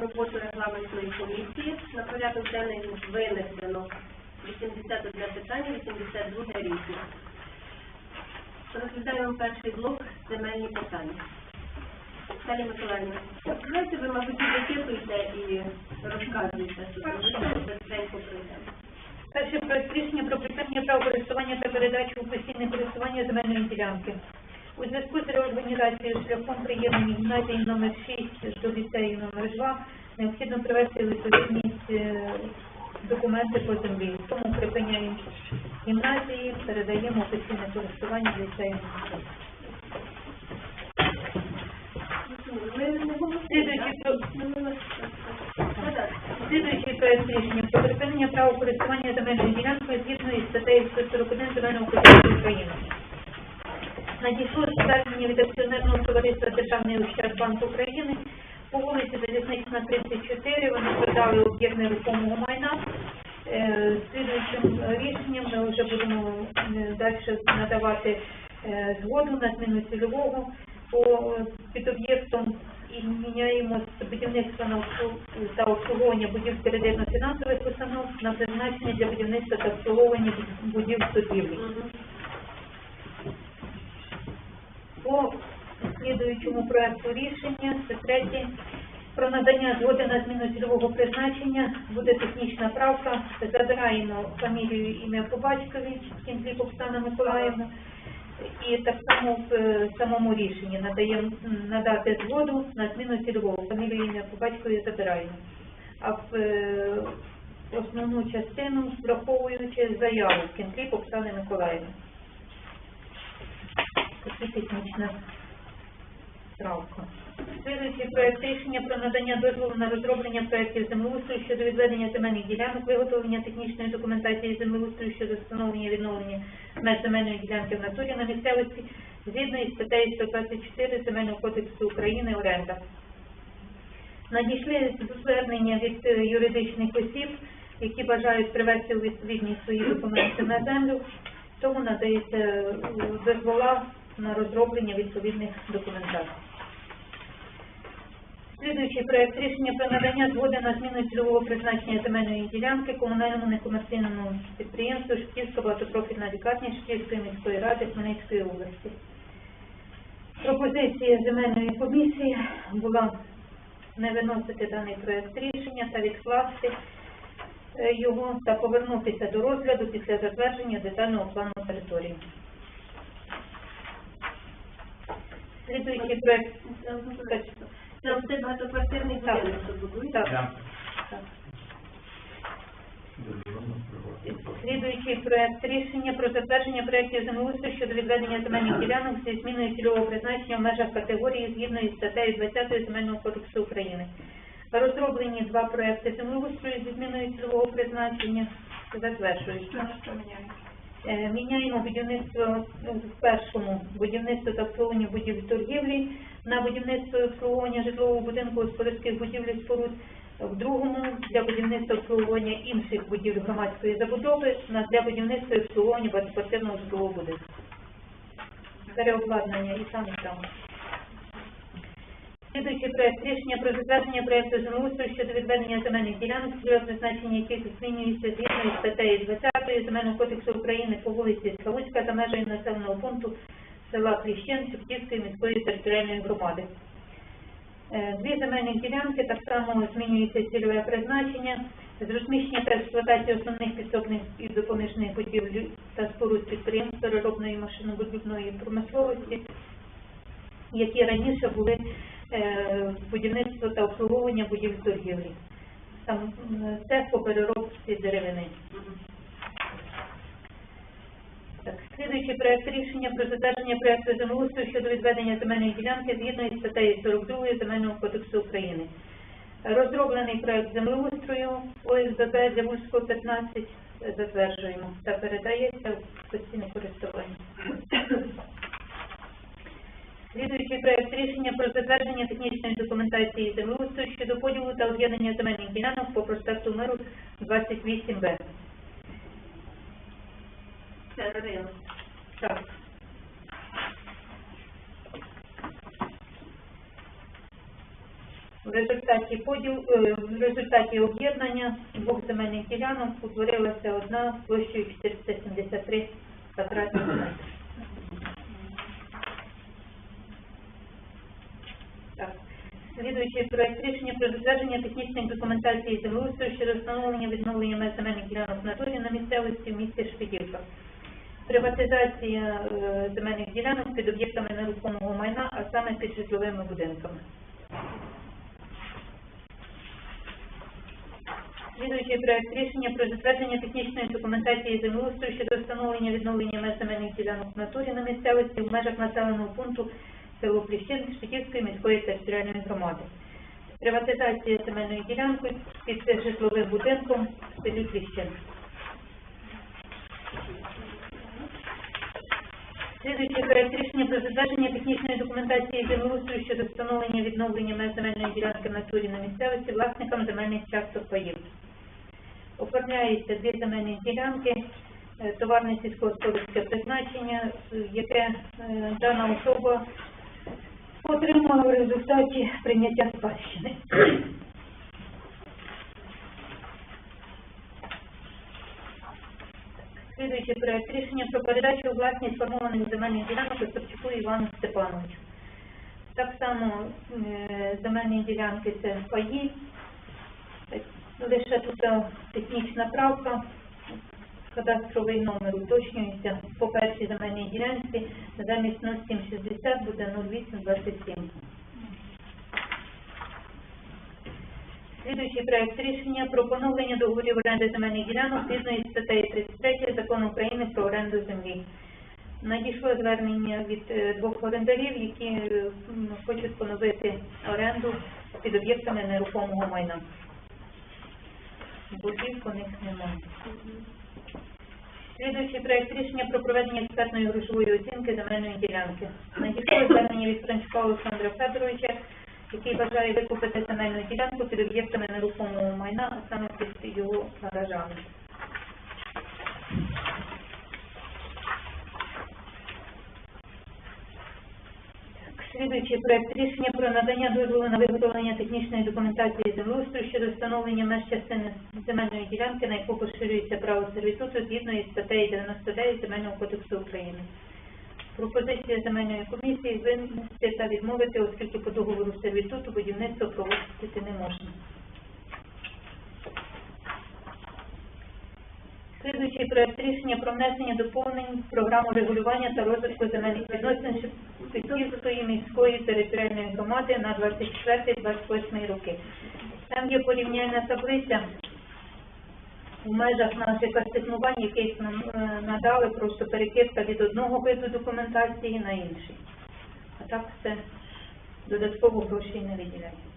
роботу регламентної комісії. На порядок денний винесено 81 питання, 82 різні. Розглядаємо перший блок земельні питання. Далі Миколаївна, давайте ви, мабуть, зачитуєте і розказуєте, пройдемо. Перше проект рішення про припинення права користування та передачу у постійне користування земельної ділянки. У зв'язку з реорганізацією шляхом приєднання гімназії номер 6 2 необхідно привести відповідність е, документи по землі. Тому припиняємо гімназії, передаємо постійне користування ліцею номер 2. Ми не голосуємо, Слідуючий так? про- так. Слідуючий проект рішення про припинення права користування земельною ділянкою згідно із статтею 141 Земельного кодексу України. Надійшло звернення від акціонерного товариства Державний Ощадбанк України по вулиці Залізнична 34. Вони продали об'єкт нерухомого майна. Е, Слідуючим рішенням ми вже будемо е, далі надавати е, згоду на зміну цільового по під об'єктом і міняємо з будівництва на та обслуговування будівель кредитно-фінансових установ на призначення для будівництва та обслуговування будівель торгівлі. По слідуючому проекту рішення, це третє, про надання згоди на зміну цільового призначення, буде технічна правка, забираємо фамілію, ім'я по батькові, Кінзлік Оксана Миколаївна, і так само в е, самому рішенні надаємо надати згоду на зміну цільового, фамілію, ім'я по батькові забираємо. А в е, основну частину, враховуючи заяву Кінзлік Оксани Миколаївни. Такі технічна справка. Слідуючий проект рішення про надання дозволу на розроблення проєктів землеустрою щодо відведення земельних ділянок, виготовлення технічної документації землеустрою щодо встановлення і відновлення меж земельної ділянки в натурі на місцевості згідно із статтею 124 Земельного кодексу України оренда. Надійшли звернення від е, юридичних осіб, які бажають привести у відповідність свої документи на землю, тому надається е, дозвола на розроблення відповідних документацій. Слідуючий проект рішення про надання згоди на зміну цільового призначення земельної ділянки комунальному некомерційному підприємству Шкільська багатопрофільна лікарня Шкільської міської ради Хмельницької області. Пропозиція земельної комісії була не виносити даний проект рішення та відкласти е, його та повернутися до розгляду після затвердження детального плану території. Слідуючий проект Це все багатоквартирний будинок, що будують? так, Слідуючий проект рішення про затвердження проєктів землеустрою щодо відведення земельних ділянок зі зміною цільового призначення в межах категорії згідно із статтею 20 Земельного кодексу України. Розроблені два проекти землеустрою зі зміною цільового призначення. Затверджують. Е, Міняємо будівництво е, в першому будівництво та обслуговування будівель торгівлі на будівництво і обслуговування житлового будинку господарських будівель споруд. В другому для будівництва обслуговування інших будівель громадської забудови для будівництва і обслуговування багатоквартирного житлового будинку. Переобладнання і там, і там. Слідуючий проект рішення про затвердження проекту землеустрою щодо відведення земельних ділянок, цільове призначення яких змінюється згідно із статтею 20 Земельного кодексу України по вулиці Славутська за межами населеного пункту села Кліщен Шептівської міської територіальної громади. Е, Дві земельні ділянки так само змінюється цільове призначення з розміщення та експлуатації основних підсобних і допоміжних будівель та споруд підприємств переробної машинобудівної промисловості які раніше були е, будівництво та обслуговування будівель торгівлі. Там цех по переробці деревини. Слідуючий проект рішення про затвердження проекту землеустрою щодо відведення земельної ділянки згідно із статтею 42 Земельного кодексу України. Розроблений проект землеустрою ОСББ для Вузького 15 затверджуємо та передається в постійне користування. Слідуючий проект рішення про затвердження технічної документації землеустрою щодо поділу та об'єднання земельних ділянок по проспекту Миру 28Б. Це ринок. Так. В результаті поділ, е, в результаті об'єднання двох земельних ділянок утворилася одна площею 473 квадратних метри. Так. Слідуючий проект рішення про затвердження технічної документації землеустрою щодо встановлення відновлення меж земельних ділянок в натурі на місцевості в місті Шпидівка. Приватизація е, земельних ділянок під об'єктами нерухомого майна, а саме під житловими будинками. Слідуючий проект рішення про затвердження технічної документації землеустрою щодо встановлення відновлення меж земельних ділянок в натурі на місцевості в межах населеного пункту село Пліщин Шпитівської міської територіальної громади. Приватизація земельної ділянки під житловим будинком в селі Пліщин. Проект рішення про затвердження технічної документації землеустрою щодо встановлення відновлення меж земельної ділянки в натурі на місцевості власникам земельних часток паїв. Оформляються дві земельні ділянки, е, товарне сільськогосподарське призначення, яке е, дана особа отримала в результаті прийняття спадщини. Слідуючий проект рішення про передачу у власність сформованих земельних ділянок Остапчуку Івану Степановичу. Так само е, земельні ділянки це паї, лише тут е, технічна правка, кадастровий номер уточнюється по першій земельній ділянці, замість 0760 буде 0827. Слідуючий проект рішення про поновлення договорів оренди земельних ділянок згідно із статтею 33 Закону України про оренду землі. Надійшло звернення від е, двох орендарів, які е, хочуть поновити оренду під об'єктами нерухомого майна. Боргів по них немає. Слідуючий проект рішення про проведення експертної грошової оцінки земельної ділянки. Надійшло звернення від Франчка Олександра Федоровича, який бажає викупити земельну ділянку під об'єктами нерухомого майна, а саме під його гаражами. Слідуючий проект рішення про надання дозволу на виготовлення технічної документації землеустрою щодо встановлення меж частини земельної ділянки, на яку поширюється право сервітуту згідно із статтею 99 Земельного кодексу України. Пропозиція земельної комісії винести та відмовити, оскільки по договору сервітуту будівництво проводити не можна. Слідуючий проект рішення про внесення доповнень в програму регулювання та розвитку земельних відносин Шепетівської міської територіальної громади на 24-28 роки. Там є порівняльна таблиця в межах наших асигнувань, яких нам е, надали, просто перекидка від одного виду документації на інший. А так все додатково грошей не виділяється.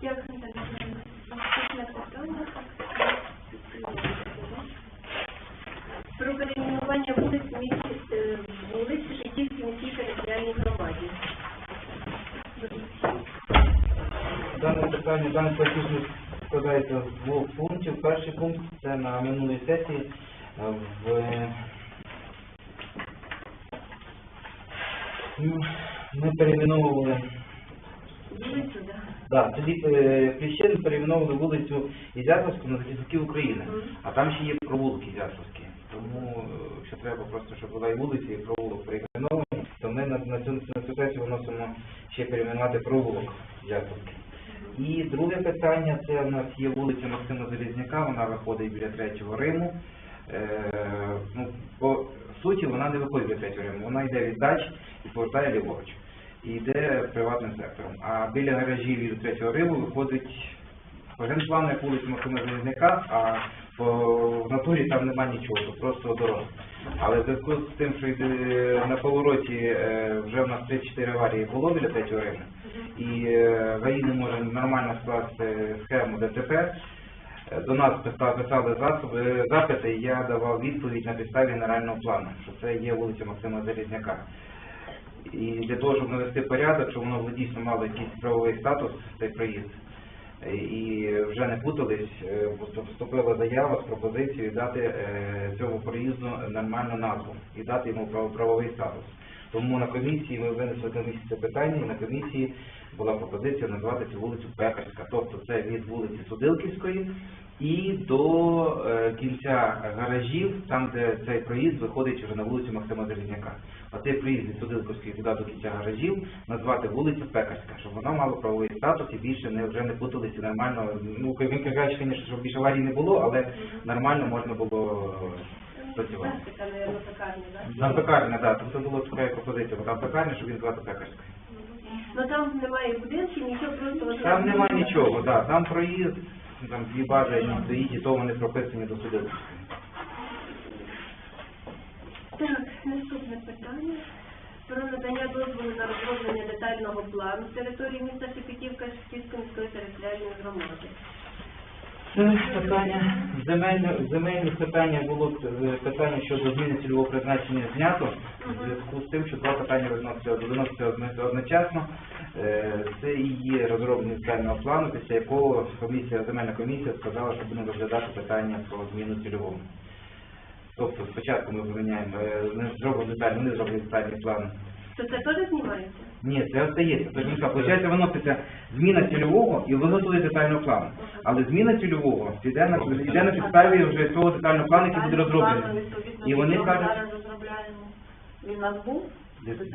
Дякую. Наступне питання. Про перейменування вулиць в місті, е, вулиць в Житівській міській територіальній громаді. Дане питання, даний платіжник складається з двох пунктів. Перший пункт це на минулій сесії е, в Ну, ми перейменовували Вулицю. Да, тоді е, Кліщин перейменовували вулицю Ізяславську на захисників України, а там ще є провулок Ізяславський. Тому е, що треба просто, щоб була і вулиця, і провулок перейменовані, то ми на, на, цю, на цю сесію виносимо ще перейменувати провулок Ізяславський. І друге питання, це в нас є вулиця Максима Залізняка, вона виходить біля третього Риму. Е, ну, по суті, вона не виходить біля третього Риму, вона йде від дач і повертає ліворуч. І йде приватним сектором. А біля гаражів від третього Риму виходить генплан як вулиця Максима Залізняка, а по, в натурі там нема нічого, просто дорога. Але в зв'язку з тим, що на повороті е, вже в нас 34 аварії було біля третього Риму, і е, ГАІ не може нормально скласти схему ДТП, е, до нас писали, засоби, запити, і я давав відповідь на підставі генерального плану, що це є вулиця Максима Залізняка. І для того, щоб навести порядок, щоб воно дійсно мало якийсь правовий статус, цей проїзд, е, і вже не путались, вступила поступила заява з пропозицією дати е, цьому проїзду нормальну назву і дати йому право- правовий статус. Тому на комісії ми винесли комісії це питання, і на комісії була пропозиція назвати цю вулицю Пекарська. Тобто це від вулиці Судилківської і до е, кінця гаражів, там де цей проїзд виходить вже на вулицю Максима Залізняка. А цей проїзд від Судилківської туди до кінця гаражів назвати вулиця Пекарська, щоб вона мала правовий статус і більше не вже не путалися нормально. Ну він каже, звісно, щоб більше аварій не було, але нормально можна було працювати. Така, пекарня, так? Там пекарня, так, там це була така пропозиція, бо там пекарня, щоб він звати Пекарська. Ну там немає будинків, нічого, просто... Там нема нічого, да, там проїзд, там дві бази одні стоїть, і то вони прописані до судової. Так, наступне питання. Про надання дозволу на розроблення детального плану території міста Шепетівка Шепетівської міської територіальної громади. Це питання, земельне, земельне питання було е, питання щодо зміни цільового призначення знято, в зв'язку з тим, що два питання відносяться одночасно. Е, Це і є розроблення детального плану, після якого комісія, земельна комісія сказала, що будемо розглядати питання про зміну цільового. Тобто спочатку ми поміняємо, е, зробимо детальний, вони зроблять детальний план То це теж знімається? ні, це остається. Тож виходить, виноситься зміна цільового і виготовлення детального плану. Але зміна цільового йде на, йде на підставі вже цього детального плану, який буде розроблений. І вони кажуть, зараз розробляємо. Він нас був?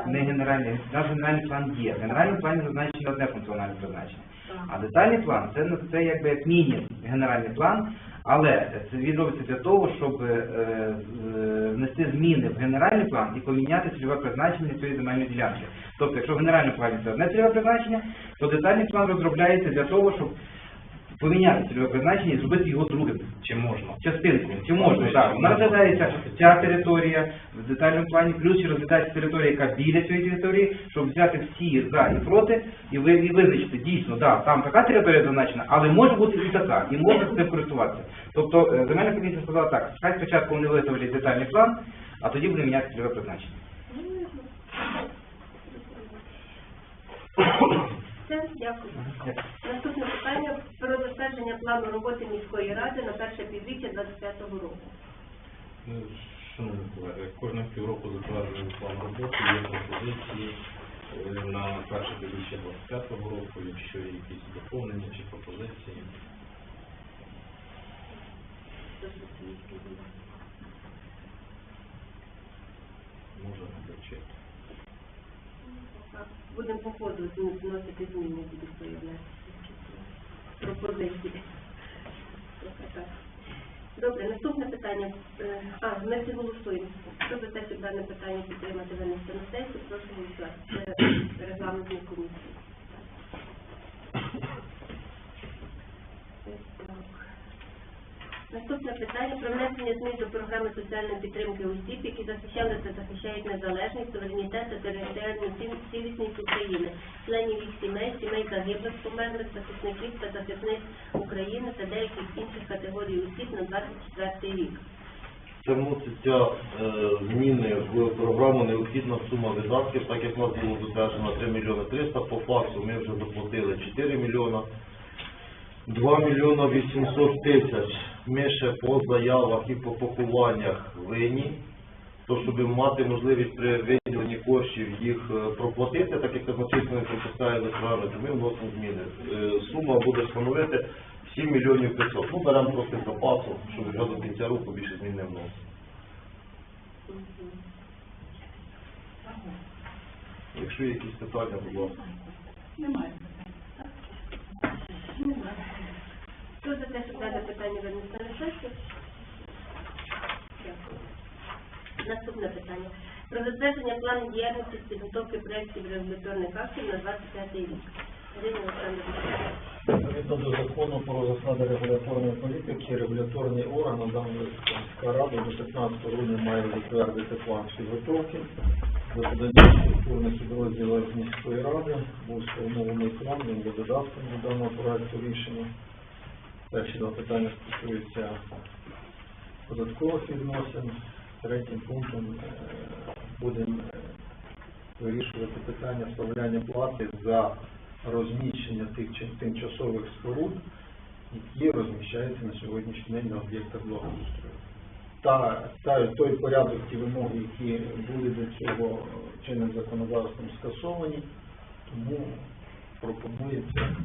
Не генеральний, наш генеральний план є. В генеральному плані зазначено одне функціональне призначення. А детальний план це, ну, це якби як міні генеральний план, але це він робиться для того, щоб е, е, внести зміни в генеральний план і поміняти цільове призначення цієї земельної ділянки. Тобто, якщо в генеральному плані це одне цільове призначення, то детальний план розробляється для того, щоб поміняти цільове призначення і зробити його другим. Чи можна? Частинку. Чи можна, так. Вона розглядається ця територія в детальному плані, плюс ще розглядається територія, яка біля цієї території, щоб взяти всі за і проти і, ви, і визначити дійсно, да, там така територія зазначена, але може бути і така, і можна цим користуватися. Тобто е, земельна комісія сказала так, хай спочатку вони виставлять детальний план, а тоді буде міняти цільове призначення. Все, дякую. Наступне питання про затвердження плану роботи міської ради на перше півріччя 25 року. Ну, Шановні колеги, кожного півроку затверджуємо план роботи, є пропозиції е, на перше півріччя 25 року, якщо є якісь доповнення чи пропозиції. Можемо вивчити. Будемо по ходу вносити зміни, будуть появлятися. Пропозиції. Добре, наступне питання. Е, А, ми всі голосуємо. Хто за те, щоб дане питання підтримати винести на сесію, прошу голосувати. Регламентної комісії. Ось так. Наступне питання про внесення змін до програми соціальної підтримки осіб, які захищали та захищають незалежність, суверенітет та територіальну ці- цілісність України, членів їх сімей, сімей загиблих, померлих, захисників та захисниць України та деяких інших категорій осіб на 24 рік. Це вноситься е, зміни в програму необхідна сума видатків, так як у нас було затверджено 3 мільйони 300, по факту ми вже доплатили 4 мільйона. 2 мільйона 800 тисяч ми ще по заявах і по пакуваннях винні, то щоб мати можливість при виділенні коштів їх е, проплатити, так як не пропускає електронно, то ми вносимо зміни. Е, Сума буде становити 7 мільйонів 500. Ну, беремо просто запасу, щоб вже до кінця року більше змін не вносити. Якщо є якісь питання, будь ласка. Немає. Хто за те, щоб дане питання винести на? Дякую. Наступне питання. Про затвердження плану діяльності з підготовки проєктів регуляторних актів на 25 рік. Ірина Олександрівна. Відповідно до закону про засади регуляторної політики, регуляторний орган на даному рада до 15 грудня має затвердити план підготовки. За поданням структурних підрозділів міської ради був сформований план, він є додатком до даного проекту рішення. Перші два питання стосуються податкових відносин. Третім пунктом е, будемо е, вирішувати питання вставляння плати за розміщення тих тимчасових споруд, які розміщаються на сьогоднішній день на об'єктах благоустрою. Та, той порядок, ті вимоги, які були до цього чинним законодавством скасовані, тому пропонується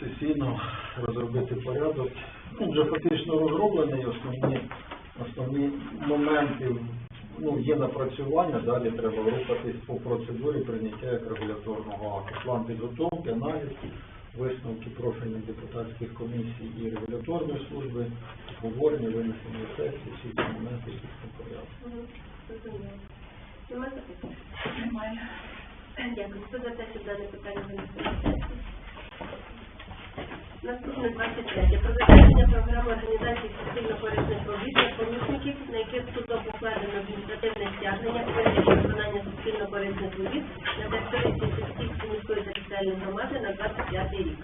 сесійно розробити порядок. Ну, вже фактично розроблений, основні, основні моменти ну, є напрацювання, далі треба рухатись по процедурі прийняття як регуляторного акту. План підготовки, аналіз, висновки профільних депутатських комісій і регуляторної служби, обговорення, винесення сесії, всі ці моменти, які в порядку. Мгм. Запитань? Немає. Дякую. Хто за те, щоб дане питання винести? Наступне 23. Про затвердження програми організації суспільно-корисних робіт для помічників, на яких судом покладено адміністративне стягнення у вигляді виконання суспільно-корисних робіт на території Сільської міської територіальної громади на 25 рік.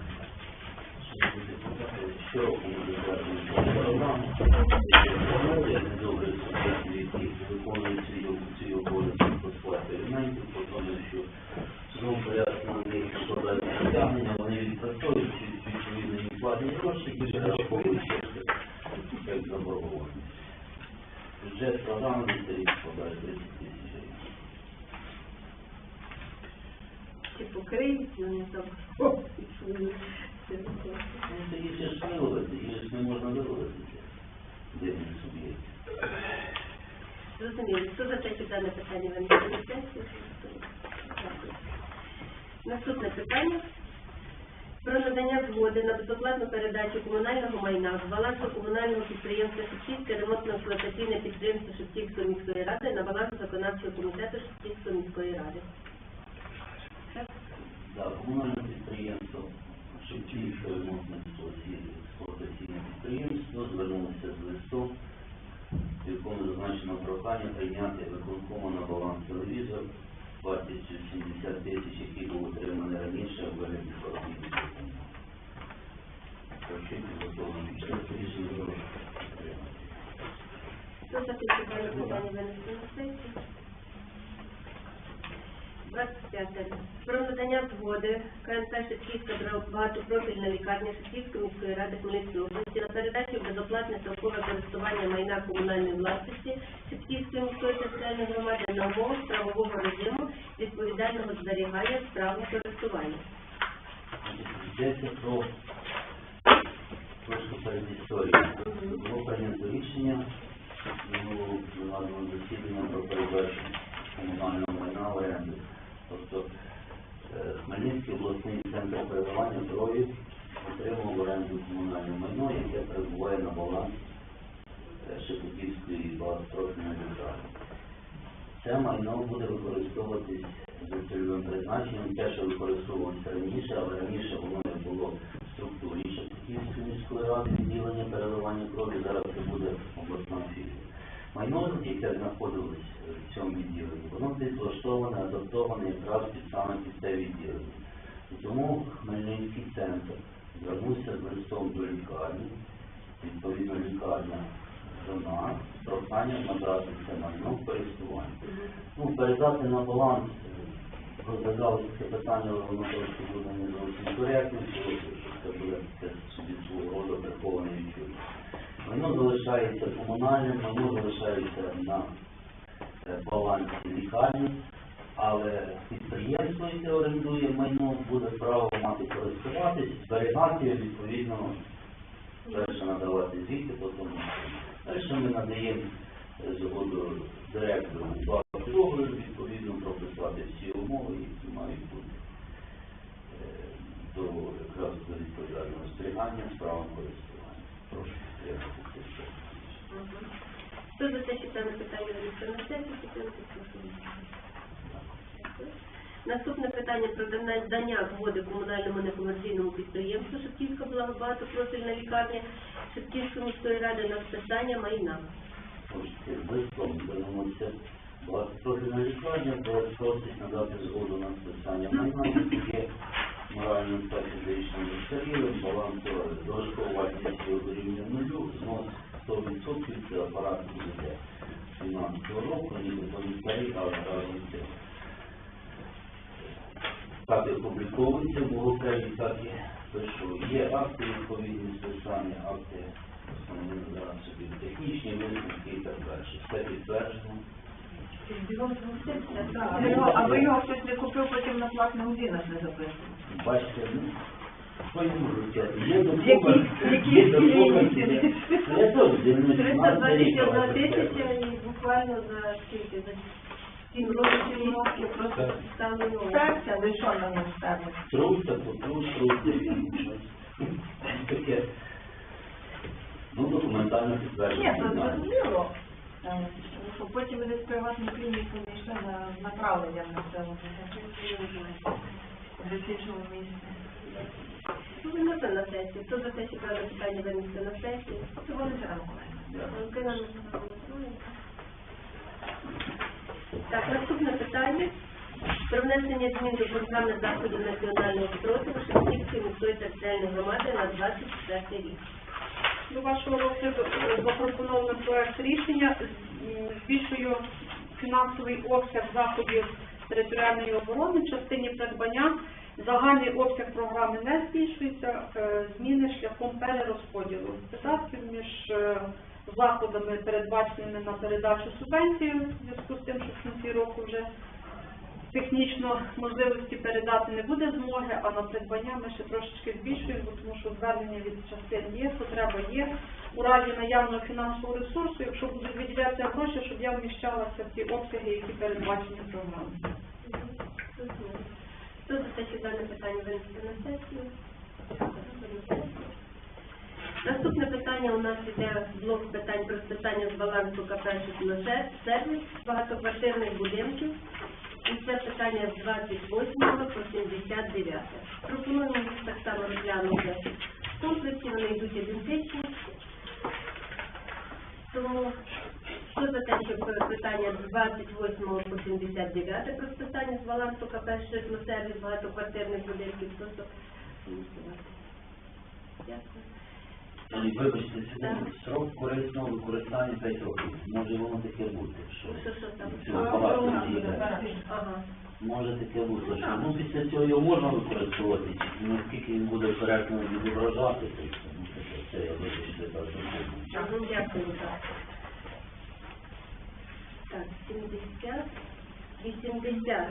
Бюджет програми цей рік складає 30 тисяч Чи покриють вони там? Ну, це їх ж не можна. Дивні суб'єкти. Зрозуміло. Хто за щоб дане питання на сесію? Наступне питання. Про надання згоди на безоплатну передачу комунального майна з балансу комунального підприємства Шевчівське ремонтно-експлуатаційне підприємство Шевчівської міської ради на баланс виконавчого комітету Шевчівської міської ради. Да, комунальне підприємство Шевченське ремонтне експлуатаційне підприємство звернулося з листом, в якому зазначено прохання прийняти виконкому на баланс телевізор вартістю 70 тисяч, який був отриманий раніше в вигляді платників. Прочитати готові підтримки рішення прошу підтримати. Хто за те, щоб дане питання винести на сесію? 25. Про надання згоди КНП Шевчівська багатопрофільна лікарня Шевчівської міської ради Хмельницької області на передачу в безоплатне строкове користування майна комунальної власності Шевчівської міської територіальної громади на умовах правового режиму відповідального зберігання з правом користування. Йдеться про трошки перед історією. Було прийнято рішення минулого пленарного засідання про передачу комунального майна в оренду. Тобто е, Хмельницький обласний центр перебування здоров'я отримав оренду комунальне майно, яке перебуває на баланс е, Шепетівської багатопрофільної лікарні. Це майно буде використовуватись за цільовим призначенням, те, що використовувалося раніше, але раніше воно не було в структурі Шепетівської міської ради відділення переливання крові, зараз це буде обласна філія. Майно, яке знаходилось в цьому відділенні, воно підлаштоване, адаптоване якраз під саме під це відділення. Тому Хмельницький центр звернувся з листом до лікарні, відповідно лікарня до нас, з проханням надати це майно в користування. Ну, передати на баланс, е, розглядали це питання, воно трошки буде не зовсім коректно, що це буде це собі свого роду прихований відчуття. Майно залишається комунальним, майно залишається на е, балансі лікарні, але підприємство, яке орендує майно, буде право мати користуватись, зберігати відповідно далі надавати звіти по тому. Ми надаємо е, згоду директору договору, відповідно прописати всі умови, які мають бути е, до якраз до відповідального зберігання з правом користування. Прошу підтримати це все. Хто за те, щоб дане питання на сесію, підтримати Наступне питання про надання згоди комунальному некомерційному підприємству Шевківська багатопрофільна лікарня Шевківської міської ради на списання майна. Багатопрофільна лікарня, просить надати згоду на списання майна, моральну інспекцію фізичним застарілим, баланс дошкова дорівнює нулю, знос 100% це апарат буде 17 року, не старий, але разом з. Так і опубліковується в Бухгалтерії, так і пишу. Є акти відповідні списання, акти основні зараз технічні висновки і так далі. Все підтверджено. А ви його- хтось не купив, потім на платний узінах не записував. Бачите, ну, що я можу сказати? Є документ, Які- є які документ. клієнти? Ну, Я 321 але тисяча і буквально за скільки? За 7 років, 7 років просто Так. стали нові. Ви що на нас ставите? Труся, потрус, труся, таке. Ну, документально Ні, підтверджено. то зрозуміло. Е, Потім вони з приватної клініки не йшли на направлення на це. Десь в іншому місці. Ну, на сесію. Хто за те, що дане питання винести на сесію? Це вони голосує. Так, наступне питання. Про внесення змін до програми заходів національного спротиву Шевченківської міської територіальної громади на 24 рік. До вашого розгляду е, запропоновано проект рішення, м, збільшує фінансовий обсяг заходів територіальної оборони в частині придбання. Загальний обсяг програми не збільшується, е, зміни шляхом перерозподілу видатків між е, заходами, передбаченими на передачу субвенції, в зв'язку з тим, що в кінці року вже технічно можливості передати не буде змоги, а на придбання ми ще трошечки збільшуємо, тому що звернення від частин є, потреба є. У разі наявного фінансового ресурсу, якщо будуть виділятися гроші, щоб я вміщалася в ті обсяги, які передбачені в програмі. Хто за те, що дане питання винести на сесію? Наступне питання у нас іде блок питань про списання з балансу КП «Житло- сервіс багатоквартирних будинків. І це питання з 28 по 79. Пропонуємо їх так само розглянути в комплексі, вони йдуть ідентичні. Тому хто за те, щоб питання з 28 по 79 про списання з балансу КП «Житло-сервіс багатоквартирних будинків, прошу голосувати. Дякую. Вибачте, секунду. Срок корисного використання 5 років. Може воно таке бути, що цього палацу не є. Може таке бути, що ну після цього його можна використовувати, наскільки він буде коректно відображати, то це, ну це я вибачте так. Ага, дякую, так. Так, 70. 80.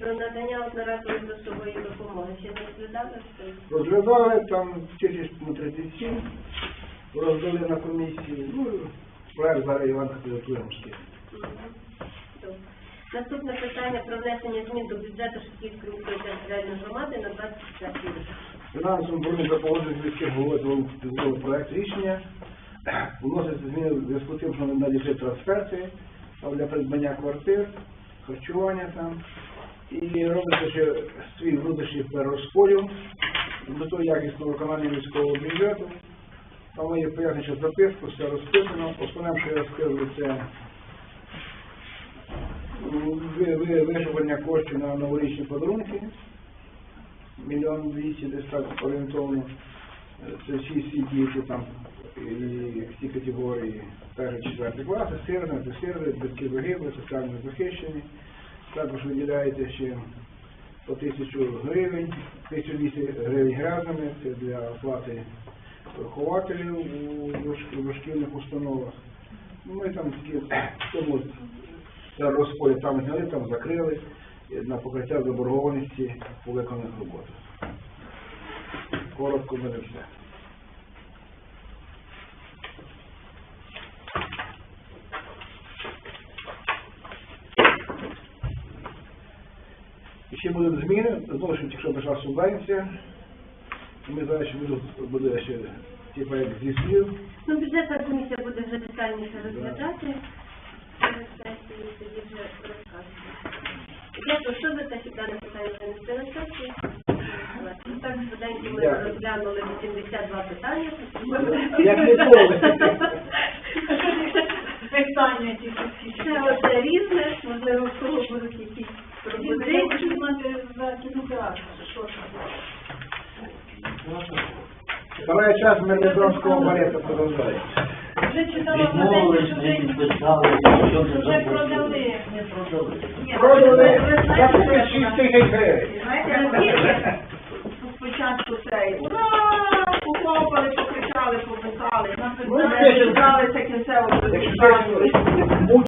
Про надання одноразової грошової допомоги. Ще не розглядали? що? Розглядали там тисяч на 37, роздали на комісії, ну, проект зараз Іванка підготуємо. Добре. Наступне питання про внесення змін до бюджету Шкільської міської територіальної громади на 24 рік. Фінансовим боротьбою за погодження з міським головою проект рішення. Вноситься зміни в зв'язку з тим, що надають трансферти для придбання квартир, харчування там. І робиться ще свій внутрішній перерозподіл до того якісного виконання міського бюджету. Там є пояснююча записку, все розписано. Основним, що я скажу, це виживання коштів на новорічні подарунки мільйон двісті десь так орієнтовно. Е, Це всі всі діти там і всі категорії перший, четвертий класи, сирне, десирне, батьки загиблі, соціально захищені. Також виділяєте ще по тисячу гривень, 1200 гривень грязними, це для оплати вихователів у дошкільних установах. Ну, Ми там такі, тому це розподіл там зняли, там закрили е, на покриття заборгованості по виконаних роботах. Коротко мене все. Ще будуть зміни, знову ж якщо прийшла субвенція, ми зараз ще буде, буде ще типу як зі слів, Ну, бюджетна комісія буде вже детальніше розглядати. Перед сесією тоді вже розкажемо. Дякую, що за те, що дане питання винести на сесію? Ну, Так, швиденько ми Дякую. розглянули 82 як ніколи. Питання тільки всі. Це одне різне, можливо, в кого будуть якісь пропозиції. Пропозиції за кінотеатр. Що ж? Балета. Вже читала Відмовились, що не вже продали. Не продали. За 36 тисяч гривень.